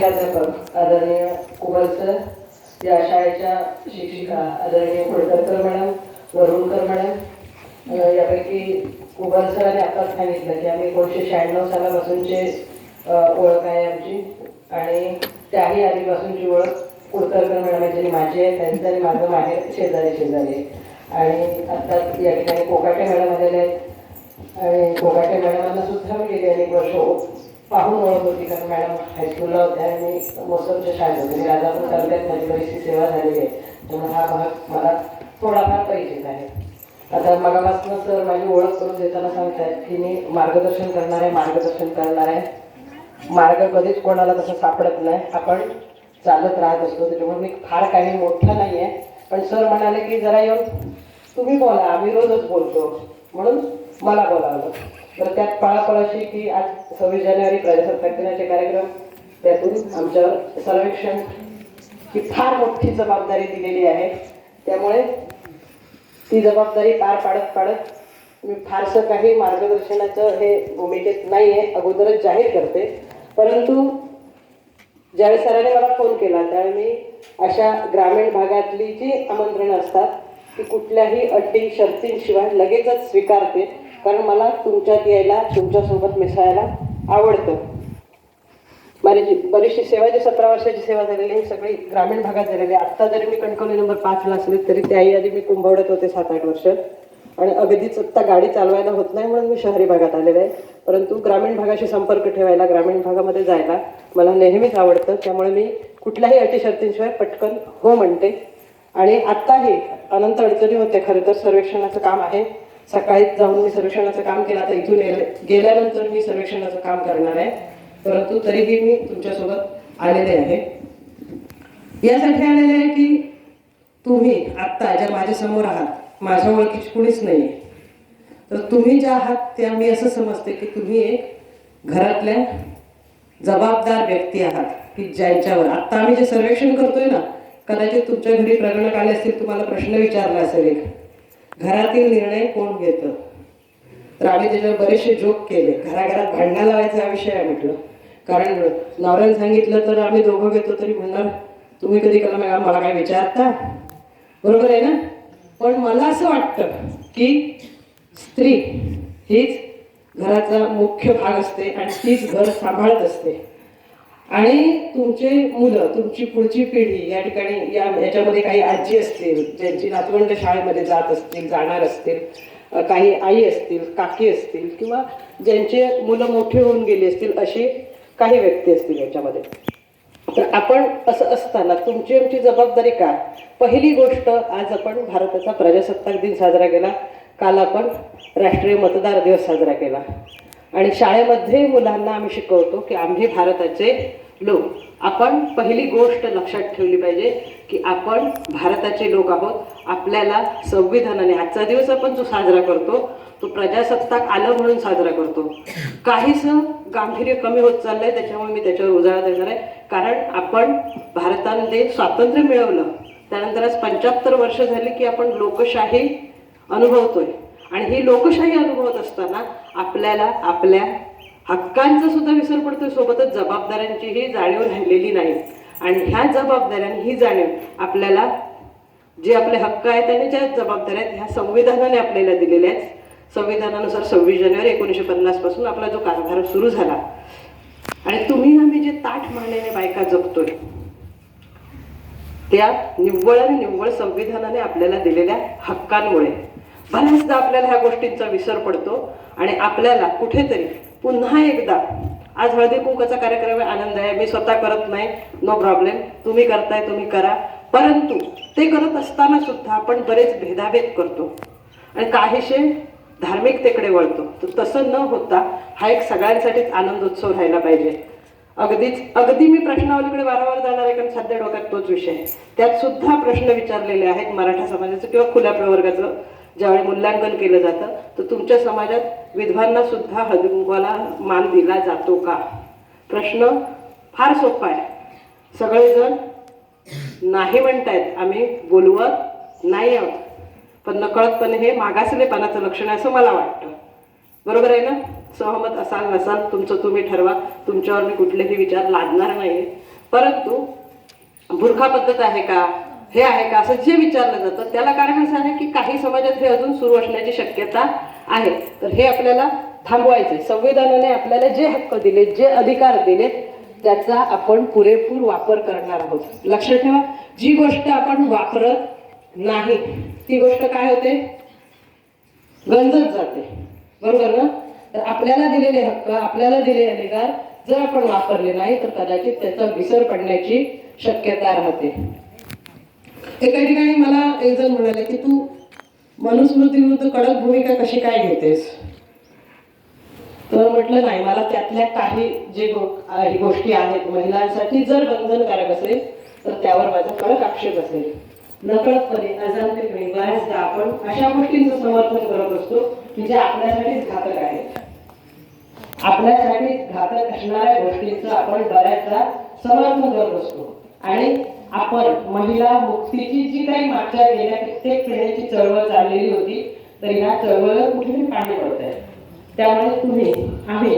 प्राध्यापक आदरणीय कुबल सर या शाळेच्या शिक्षिका आदरणीय खोडकरकर मॅडम वरुणकर मॅडम यापैकी कुबल सरांनी आताच सांगितलं की आम्ही एकोणीसशे शहाण्णव सालापासूनचे ओळख आहे आमची. आणि त्याही आधीपासूनची ओळख कुडकरकर मॅडम यांची माझी आहे त्यांचं आणि माझं मागे शेजारी शेजारी आहे. आणि आता या ठिकाणी कोकाटे मॅडम आलेले आहेत. आणि कोकाटे मॅडमांना सुद्धा मी गेली अनेक वर्ष पाहून ओळख होती कारण मॅडम हायस्कूलला होत्या आणि मोसमच्या शाळेत होते मी राजापूर तालुक्यात माझी बरीचशी सेवा झालेली आहे. त्यामुळे हा भाग मला थोडाफार परिचित आहे. आता मगापासून सर माझी ओळख करून देताना सांगतायत की मी मार्गदर्शन करणार आहे मार्गदर्शन करणार आहे. मार्ग कधीच कोणाला तसं सापडत नाही. आपण चालत राहत असतो त्याच्यामुळे मी फार काही मोठं नाही आहे पण सर म्हणाले की जरा येऊन तुम्ही बोला आम्ही रोजच बोलतो. म्हणून मला बोलावलं. तर त्यात पळापळाशी की आज सव्वीस जानेवारी प्रजासत्ताक दिनाचे कार्यक्रम त्यातून आमच्यावर सर्वेक्षण ही फार मोठी जबाबदारी दिलेली आहे. त्यामुळे ती जबाबदारी पार पाडत पाडत मी फारसं काही मार्गदर्शनाचं हे भूमिकेत नाही आहे अगोदरच जाहीर करते. परंतु ज्यावेळी सरांनी मला फोन केला त्यावेळी मी अशा ग्रामीण भागातली जी आमंत्रणं असतात ती कुठल्याही अटी शर्तींशिवाय लगेचच स्वीकारते. कारण मला तुमच्यात यायला तुमच्यासोबत मिसळायला आवडतं. माझी जी बरीचशी सेवा जी सतरा वर्षाची सेवा झालेली आहे सगळी ग्रामीण भागात झालेली आहे. आत्ता जरी मी कणकवली नंबर पाचला असले तरी त्याही आधी मी कुंभवडत होते सात आठ वर्ष. आणि अगदीच आत्ता गाडी चालवायला होत नाही म्हणून मी शहरी भागात आलेले आहे. परंतु ग्रामीण भागाशी संपर्क ठेवायला ग्रामीण भागामध्ये जायला मला नेहमीच आवडतं. त्यामुळे मी कुठल्याही अटी शर्तींशिवाय पटकन हो म्हणते. आणि आत्ताही अनंत अडचणी होते खरं तर सर्वेक्षणाचं काम आहे. सकाळीच जाऊन मी सर्वेक्षणाचं काम केलं आता इथून गेल्यानंतर मी सर्वेक्षणाचं काम करणार आहे. परंतु तरीही मी तुमच्यासोबत आलेले आहे. यासाठी आलेले आहे की तुम्ही आत्ता ज्या माझ्यासमोर आहात माझ्या ओळखीची कुणीच नाही तर तुम्ही ज्या आहात त्या मी असं समजते की तुम्ही एक घरातल्या जबाबदार व्यक्ती आहात की ज्यांच्यावर आत्ता आम्ही जे सर्वेक्षण करतोय ना कदाचित तुमच्या घरी प्रगणक आले असतील तुम्हाला प्रश्न विचारला असेल एक. घरातील निर्णय कोण घेतं? तर आम्ही त्याच्यावर बरेचसे जोक केले. घराघरात भांडणं लावायचा हा विषय आहे म्हटलं. कारण नवऱ्याने सांगितलं तर आम्ही दोघं घेतो तरी म्हणणार तुम्ही कधी कला मॅडम मला काय विचारता? बरोबर आहे ना? पण मला असं वाटतं की स्त्री हीच घराचा मुख्य भाग असते आणि तीच घर सांभाळत असते. आणि तुमचे मुलं तुमची पुढची पिढी या ठिकाणी या याच्यामध्ये काही आजी असतील ज्यांची नातवंड शाळेमध्ये जात असतील जाणार असतील काही आई असतील काकी असतील किंवा ज्यांचे मुलं मोठे होऊन गेली असतील अशी काही व्यक्ती असतील याच्यामध्ये. तर आपण असं असताना तुमची आमची जबाबदारी काय? पहिली गोष्ट आज आपण भारताचा प्रजासत्ताक दिन साजरा केला. काल आपण राष्ट्रीय मतदार दिवस साजरा केला. आणि शाळेमध्ये मुलांना आम्ही शिकवतो की आम्ही भारताचे लोक. आपण पहिली गोष्ट लक्षात ठेवली पाहिजे की आपण भारताचे लोक आहोत. आपल्याला संविधानाने आजचा दिवस आपण जो साजरा करतो तो प्रजासत्ताक आलं म्हणून साजरा करतो. काहीसं गांभीर्य कमी होत चाललंय त्याच्यामुळे मी त्याच्यावर उजाळा देणार आहे. कारण आपण भारतामध्ये स्वातंत्र्य मिळवलं त्यानंतर आज पंच्याहत्तर वर्ष झाली की आपण लोकशाही अनुभवतोय. आणि ही लोकशाही अनुभवत असताना आपल्याला आपल्या हक्कांचा सुद्धा विसर पडतो सोबतच जबाबदाऱ्यांचीही जाणीव राहिलेली नाही. आणि ह्या जबाबदाऱ्यांनी ही जाणीव आपल्याला जे आपले हक्क आहेत आणि ज्या जबाबदाऱ्या आहेत ह्या संविधानाने आपल्याला दिलेल्या आहेत. संविधानानुसार सव्वीस जानेवारी एकोणीसशे पन्नासपासून आपला जो कारभार सुरू झाला. आणि तुम्ही आम्ही जे ताठ मानेने बायका जगतोय त्या निव्वळ आणि निव्वळ संविधानाने आपल्याला दिलेल्या हक्कांमुळे. बऱ्याचदा आपल्याला ह्या गोष्टींचा विसर पडतो आणि आपल्याला कुठेतरी पुन्हा एकदा आज हळदी कुंकाचा कार्यक्रम आहे आनंद आहे मी स्वतः करत नाही नो प्रॉब्लेम तुम्ही करताय तुम्ही करा. परंतु ते करत असताना सुद्धा आपण बरेच भेदाभेद करतो आणि काहीशे धार्मिकतेकडे वळतो. तर तसं न होता हा एक सगळ्यांसाठीच आनंदोत्सव राहायला पाहिजे. अगदीच अगदी मी प्रश्नावलीकडे वारंवार जाणार आहे कारण सध्या डोक्यात तोच विषय आहे. त्यात सुद्धा प्रश्न विचारलेले आहेत मराठा समाजाचं किंवा खुल्या प्रवर्गाचं. ज्यावेळी मूल्यांकन केलं जातं तर तुमच्या समाजात विधवांना सुद्धा हळदीकुंकवाला मान दिला जातो का? प्रश्न फार सोपा आहे. सगळेजण नाही म्हणतायत आम्ही बोलवत नाही आहोत. पण नकळतपणे हे मागासलेपणाचं लक्षण आहे असं मला वाटतं. बरोबर आहे ना? सहमत असाल नसाल तुमचं तुम्ही ठरवा. तुमच्यावर मी कुठलेही विचार लादणार नाही परंतु बुरखा पद्धत आहे का? हे आहे का असं जे विचारलं जातं त्याला कारण असं आहे की काही समाजात हे अजून सुरू असण्याची शक्यता आहे. तर हे आपल्याला थांबवायचे संविधानाने आपल्याला जे हक्क दिले जे अधिकार दिले त्याचा आपण पुरेपूर वापर करणार आहोत. लक्षात ठेवा जी गोष्ट आपण वापरत नाही ती गोष्ट काय होते? गंजत जाते. बरोबर ना? तर आपल्याला दिलेले हक्क आपल्याला दिलेले अधिकार जर आपण वापरले नाही तर कदाचित त्याचा विसर पडण्याची शक्यता राहते. एका ठिकाणी मला एक जण म्हणाले की तू मनुस्मृतीविरुद्ध कडक भूमिका कशी काय घेतेस? तर म्हटलं नाही मला त्यातल्या काही जे गो- गोष्टी आहेत महिलांसाठी जर बंधनकारक असेल तर त्यावर माझा कडक आक्षेप असेल. नकळतपणे अजाणतेपणे बऱ्याचदा आपण अशा गोष्टींचं समर्थन करत असतो की जे आपल्यासाठीच घातक आहेत आपल्यासाठी घातक असणाऱ्या गोष्टींचं आपण बऱ्याचदा समर्थन करत असतो. आणि आपण महिला मुक्तीची जी काही मागच्या गेल्या कित्येक पिढ्यांची चळवळ चाललेली होती तर ह्या चळवळीवर कुठेही पाणी पडत आहे त्यामुळे तुम्ही आम्ही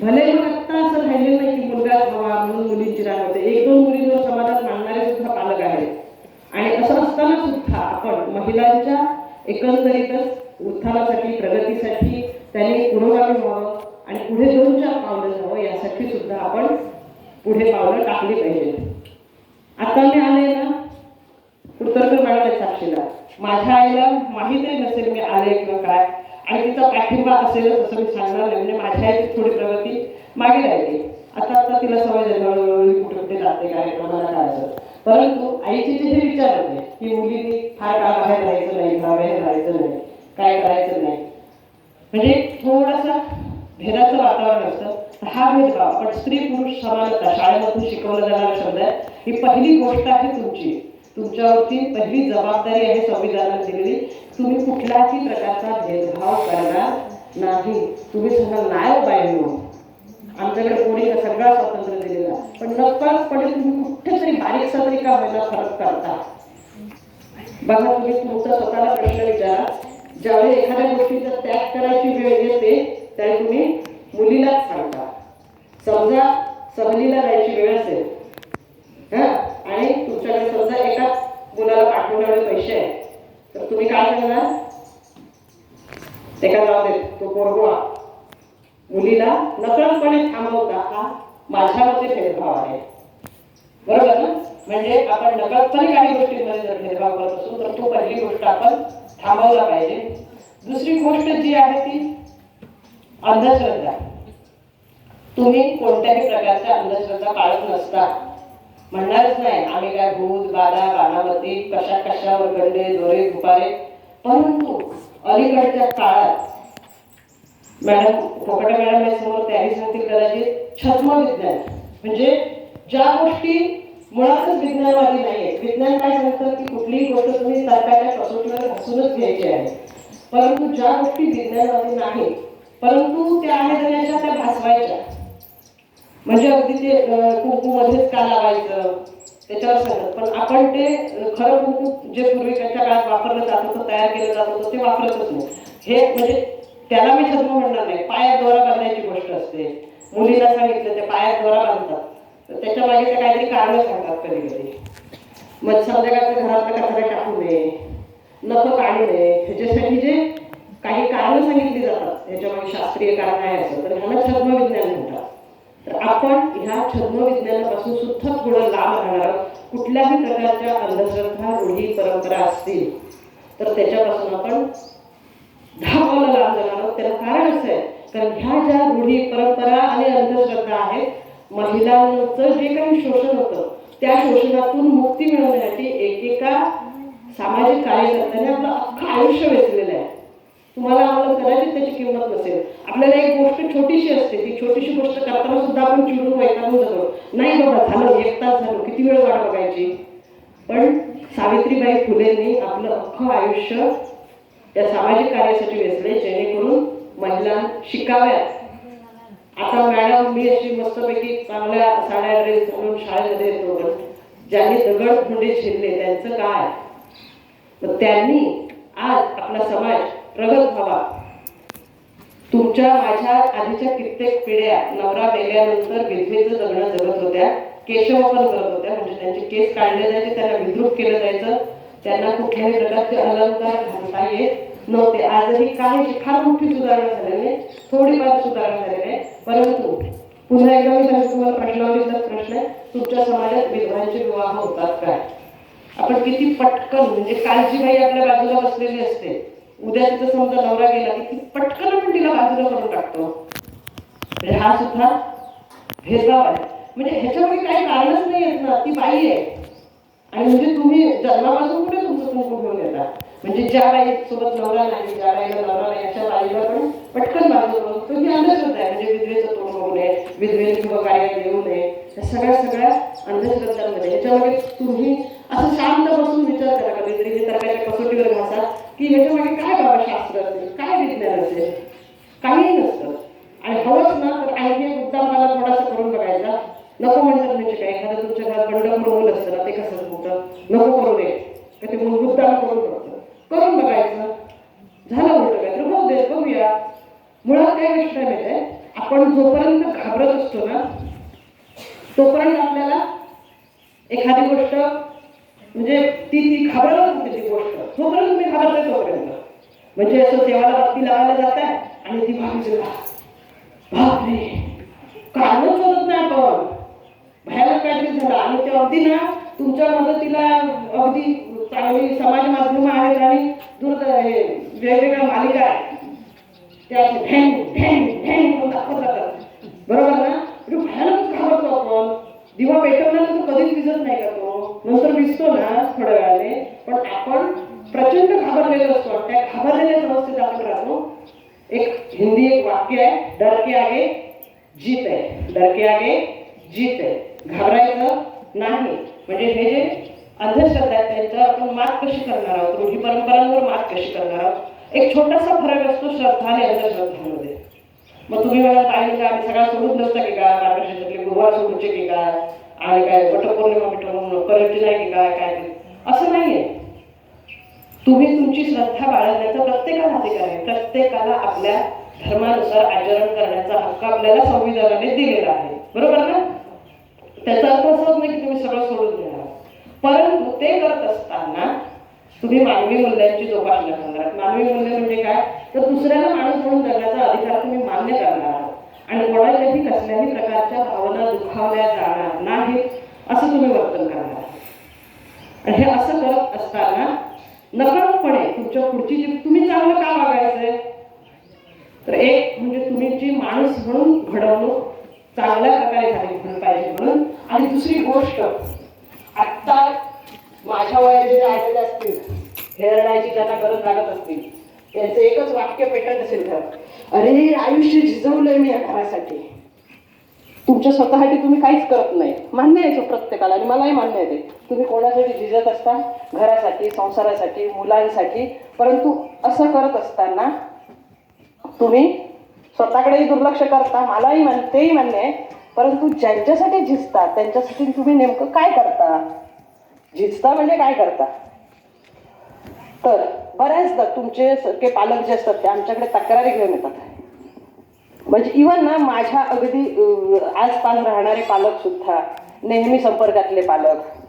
भले मग आत्ता असं राहिलेलं नाही की मुलगा हवा म्हणून मुलींची राह होते. एक दोन मुलींवर समाजात मानणारे सुद्धा पालक आहेत. आणि असं असताना सुद्धा आपण महिलांच्या एकंदरीतच उत्थानासाठी प्रगतीसाठी त्यांनी पुढोगामी व्हावं आणि पुढे दोन चार पावलं जावं यासाठी सुद्धा आपण पुढे पावलं टाकली पाहिजे आता मी आले ना कुतरकर मॅडम साक्षीला. माझ्या आईला माहीतही नसेल मी आले किंवा काय. आणि तिचा पाठिंबा असेल असं मी सांगणार नाही. म्हणजे माझ्या आईची थोडी प्रगती मागे राहिली. आता आता तिला सवय झाली कुठे कुठे जाते कार्यक्रमाला काय असं. परंतु आईचे जे हे विचार होते की मुलींनी फार काळ बाहेर राहायचं नाही बाहेर राहायचं नाही काय करायचं नाही. म्हणजे थोडासा भेदाचं वातावरण असतं. हा भेदभाव पण स्त्री पुरुष समानता शाळेमधून शिकवला जाणारा शब्द आहे. ही पहिली गोष्ट आहे तुमची. तुमच्यावरती पहिली जबाबदारी आहे संविधानात दिलेली. तुम्ही कुठल्याही प्रकारचा भेदभाव करणार नाही. तुम्ही सांगाल नाही हो बाईंनो आमच्याकडे कोणी सगळा स्वातंत्र्य दिलेला पण नकळतपणे तुम्ही कुठेतरी बारीकसा तरी का व्हायला फरक करता? बघा तुम्ही तुमचा स्वतःला प्रश्न विचारा. ज्यावेळी एखाद्या गोष्टीचा त्याग करायची वेळ येते त्यावेळी तुम्ही मुलीलाच सांगता समजा सहलीला जायची वेळ असेल हा? आणि तुमच्याकडे समजा एकाच मुलाला पाठवणारे पैसे आहे तर तुम्ही काय करणार? एका जाऊ देत तो पोरगोवा मुलीला नकळतपणे थांबवता हा माझ्यामध्ये भेदभाव आहे. बरोबर ना? म्हणजे आपण नकळतपणे काही गोष्टींमध्ये जर भेदभाव करत असू तर तो पहिली गोष्ट आपण थांबवला पाहिजे. दुसरी गोष्ट जी आहे ती अंधश्रद्धा. तुम्ही कोणत्याही प्रकारच्या अंधश्रद्धा पाळत नसता. म्हणणारच नाही आम्ही काय भूत बारा बाणावती कशा कशावर गंडे दोरे दुपारे परंतु अलीकडच्या काळात मॅडम फोकट मॅडम समोर त्याही सांगतील कदाचित छद्म विज्ञान म्हणजे ज्या गोष्टी मुळातच विज्ञानवादी नाही आहेत विज्ञान काय सांगतं की कुठलीही गोष्ट तुम्ही सरकारच्या कसोटीवर हसूनच घ्यायची आहे. परंतु ज्या गोष्टी विज्ञानवादी नाही परंतु त्या आहेत त्या भासवायच्या. म्हणजे अगदी ते अं, कुंकूमध्येच का लावायचं? त्याच्यावर सांगतात पण आपण ते खरं कुंकू जे पूर्वीच्या काळात वापरलं जात होतं तयार केलं जात होतं ते वापरतच नाही. हे म्हणजे त्याला मी छद्म म्हणणार नाही. पायात दोरा बांधण्याची गोष्ट असते. मुलीला सांगितलं ते पायात दोरा बांधतात. तर त्याच्यामागे ते काहीतरी कारणं सांगतात कधी कधी मग संध्याकाळच्या घरातला कचरा टाकू नये. नख काढू नये. ह्याच्यासाठी जे काही कारणं सांगितली जातात ह्याच्यामागे शास्त्रीय कारण आहे असं. तर ह्याला छद्म विज्ञान म्हणतात. तर आपण ह्या छद्म विज्ञानापासून सुद्धा थोडं लांब राहणार कुठल्याही प्रकारच्या अंधश्रद्धा रूढी परंपरा असतील तर त्याच्यापासून आपण दहा पावलं लांब जाणार आहोत. त्याला कारण असं आहे कारण ह्या ज्या रूढी परंपरा आणि अंधश्रद्धा आहेत महिलांचं जे काही शोषण होतं त्या शोषणातून मुक्ती मिळवण्यासाठी एकेका सामाजिक कार्यकर्त्याने आपलं अख्खं आयुष्य वेचलेलं आहे. तुम्हाला आम्हाला कदाचित त्याची किंमत नसेल. आपल्याला एक गोष्ट छोटीशी असते ती छोटीशी गोष्ट करताना सुद्धा आपण चिडून वैतागून जातो. नाही बाबा झालं एक तास झालं किती वेळ वाट बघायची? पण सावित्रीबाई फुलेंनी आपलं अख्खं आयुष्य या सामाजिक कार्यासाठी वेचले जेणेकरून महिला शिकाव्यात आता मॅडम मी अशी मस्तपैकी चांगल्या साड्या ड्रेस घालून शाळेमध्ये येतो ज्यांनी दगड खुंडे छिरले त्यांचं काय? त्यांनी आज आपला समाज प्रगत व्हावा. तुमच्या माझ्या आधीच्या कित्येक पिढ्या नवरा मेल्यानंतर विधवेचं जगणं जगत होत्या केशवपन करत होत्या म्हणजे त्यांचे केस काढले जायचे त्यांना विद्रूप केलं जायचं. त्यांना कुठल्याही प्रकारचे अलंकार घालता येत नव्हते. आजही काही फार मोठी सुधारणा झाल्याने आहे. थोडीफार सुधारणा झालेली परंतु पुन्हा एकदा मी सांगतो तुम्हाला प्रश्नावलीचाच प्रश्न आहे. तुमच्या समाजात विधवांचे विवाह होतात काय आपण किती पटकन म्हणजे कालची काही आपल्या बाजूला बसलेली असते. उद्या तिचा समजा नवरा गेला की पटकन पण तिला बाजूला करून टाकतो. म्हणजे हा सुद्धा भेदभाव आहे. म्हणजे ह्याच्यामध्ये काही कारणच नाही येत ना ती बाई आहे. आणि म्हणजे तुम्ही जन्मापासून कुठे तुमचं कुंकू घेऊन येता? म्हणजे ज्या बाई सोबत नवरा नाही ज्या बाईला नवरा नाही अशा बाईला पण पटकन बाजू करून तो ही अंधश्रद्धा आहे म्हणजे विधवेचं तोंड होऊ नये विद्रे किंवा काय देऊ नये. या सगळ्या सगळ्या अंधश्रद्धांमध्ये. ह्याच्यामध्ये तुम्ही असं शांत बसून विचार करा. का हे तर्काच्या कसोटीवर घासा. की याच्यामध्ये काय बाबा शास्त्र असेल काय विज्ञान असेल काहीही नसतं. आणि हवंच ना तर आणखी एक मुद्दा मला थोडासा करून बघायचा. नको म्हणतात म्हणजे काय? एखादं तुमच्या घरात बंड मुलं असतं ना ते कसं होतं नको करू नये. का ते मूलभूत काम करून बघतं करून बघायचं. झालं उलट काय? तर बघू दे बघूया. मुळात काय विषय माहिती आहे? आपण जोपर्यंत घाबरत असतो ना तोपर्यंत आपल्याला एखादी गोष्ट म्हणजे ती ती घाबरतच होती जोपर्यंत तुम्ही घाबरताय तोपर्यंत म्हणजे असं देवाला भक्ती लावायला जात आहे आणि ती भावी बापरे कारणच शोधत नाही आपण. भयानक काहीतरी झालं. आणि ते अगदी ना तुमच्या मदतीला अगदी चांगली समाज माध्यम आहेत आणि दूर हे वेगवेगळ्या मालिका आहेत. त्या अशा ढॅंग ढॅंग दाखवत जातात बरोबर ना? म्हणजे भयानक घाबरतो आपण. दिवा पेटवल्यानंतर कधीच दिसत नाही का तो? नंतर दिसतो ना थोड्या वेळाने. पण आपण प्रचंड घाबरलेलो असतो आणि त्या घाबरलेल्या अवस्थेत आपण राहतो. एक हिंदी एक वाक्य आहे डर के आगे जीत आहे. डर के आगे जीत आहे. घाबरायचं नाही. म्हणजे हे जे अंधश्रद्धा आहेत त्यांच्यावर आपण मात कशी करणार आहोत? रूढी परंपरांवर मात कशी करणार आहोत? एक छोटासा फरक असतो श्रद्धा आणि अंधश्रद्धांमध्ये. मग तुम्ही मला पाहिजे का आम्ही सगळा सोडून नसता की का मार्गदर्शनातले गुरुवार सोडूचे की काय? आणि काय? वटपौर्णिमा मिठवून करायची नाही की काय? काय? असं नाही आहे तुम्ही तुमची श्रद्धा बाळगण्याचा प्रत्येकाला अधिकार आहे. प्रत्येकाला आपल्या धर्मानुसार आचरण करण्याचा हक्क आपल्याला संविधानाने दिलेला आहे. बरोबर ना? त्याचा अर्थ असं होत नाही की तुम्ही सगळं सोडून देणार परंतु ते करत असताना तुम्ही मानवी मूल्यांची जोपासना करणार मानवी मूल्य म्हणजे काय? तर दुसऱ्याला माणूस म्हणून जगण्याचा अधिकार तुम्ही मान्य करणार आहात. आणि कोणाच्याही कसल्याही प्रकारच्या भावना दुखावल्या जाणार नाहीत असं तुम्ही वर्तन करणार आणि हे असं करत असताना नकळतपणे तुमच्या पुढची जी तुम्ही चांगलं का वागायचंय? तर एक म्हणजे तुम्ही जी माणूस म्हणून घडवणूक चांगल्या प्रकारे झाली पाहिजे म्हणून. आणि दुसरी गोष्ट आत्ता माझ्या वयाचे जे आलेले असतील हेरण्याची त्यांना गरज लागत असतील. त्यांचं एकच वाक्य पेटत असेल तर अरे आयुष्य झिजवलंय मी या घरासाठी. तुमच्या स्वतःसाठी तुम्ही काहीच करत नाही. मान्य आहे प्रत्येकाला आणि मलाही मान्य आहे ते. तुम्ही कोणासाठी झिजत असता? घरासाठी संसारासाठी मुलांसाठी. परंतु असं करत असताना तुम्ही स्वतःकडेही दुर्लक्ष करता. मलाही मान तेही मान्य आहे. परंतु ज्यांच्यासाठी झिजता त्यांच्यासाठी तुम्ही नेमकं काय करता? झिजता म्हणजे काय करता? तर बऱ्याचदा तुमचे सगळे पालक जे असतात ते आमच्याकडे तक्रारी घेऊन येतात. म्हणजे इवन ना माझ्या अगदी आसपास राहणारे पालक सुद्धा नेहमी संपर्कातले पालक